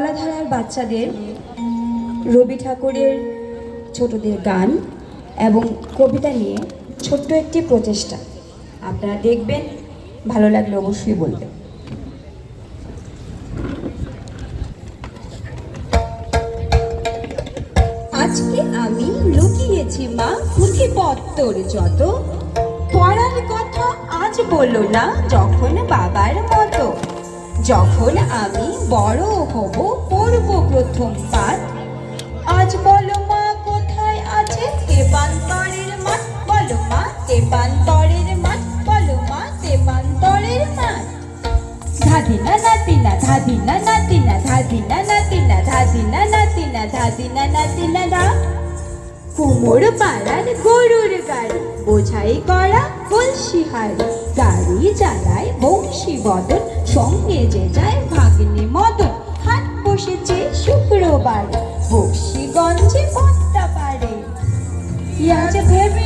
কলাধারার বাচ্চাদের রবি ঠাকুরের ছোটদের গান এবং কবিতা নিয়ে ছোট্ট একটি প্রচেষ্টা। আপনারা দেখবেন, ভালো লাগলে অবশ্যই বলবেন। আজকে আমি লুকিয়েছি মা পুঁথিপত্তর যত। পড়ার কথা আজ বলো না, যখন বাবার মতো যখন আমি বড় হব পড়ব প্রথম পাঠ। আজ বলো মা, কোথায় আছে? তেপান্তরের মাঠ? বলো মা তেপান্তরের মাঠ? বলো মা তেপান্তরের মাঠ? ধাদিনা নাতিনা ধাদিনা নাতিনা ধাদিনা নাতিনা ধাদিনা নাতিনা ধাদিনা নাতিনা দা পাড়ার গরুর গাড়ি, বোঝাই করা কলসি গাড়ি চালায় বংশী বদন সঙ্গে যে যায় ভাগ্নি মদন হাট বসেছে শুক্রবার। বক্সিগঞ্জে পদ্মা পারে। ভেবে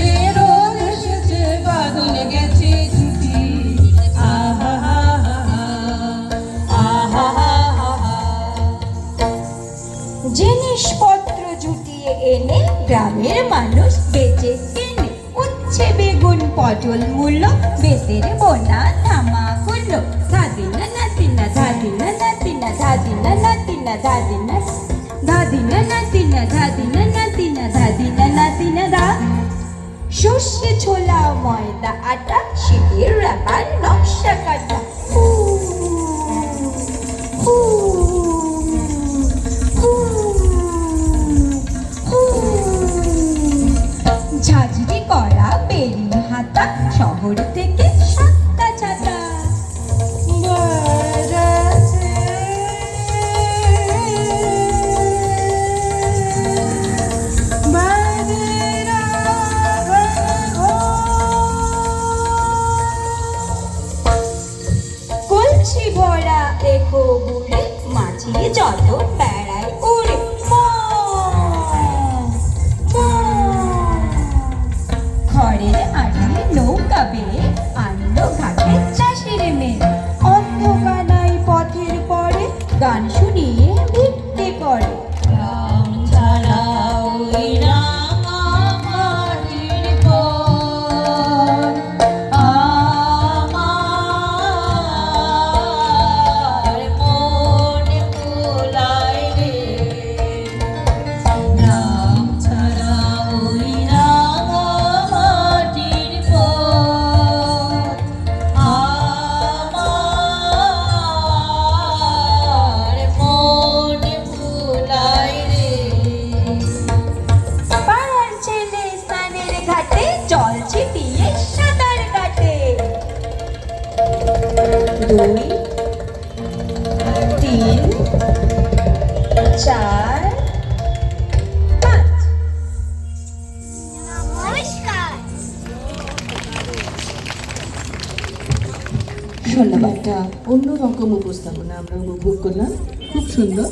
এনে গ্রামের মানুষ বেচে কেনে। উচ্ছে বেগুন পটল মূল্য, বেতের বোনা ধামা গুলো ধাদিনা, নাতিনা ধাদিনা নাতিনা ধাদিনা নাতিনা, ধাদিনা। ধাদিনা, নাতিনা ধাদিনা নাতিনা ধাদিনা, নাতিনা দা সর্ষে ছোলা, ময়দা, আটা শীতের রাবার শহর থেকে সাতটা। বারেরা কলসি ভরা এখো বুড়ে মাছি যত দুই তিন চার পাঁচ। ধন্যবাদ। একটা অন্যরকম উপস্থাপনা আমরা উপভোগ করলাম। খুব সুন্দর।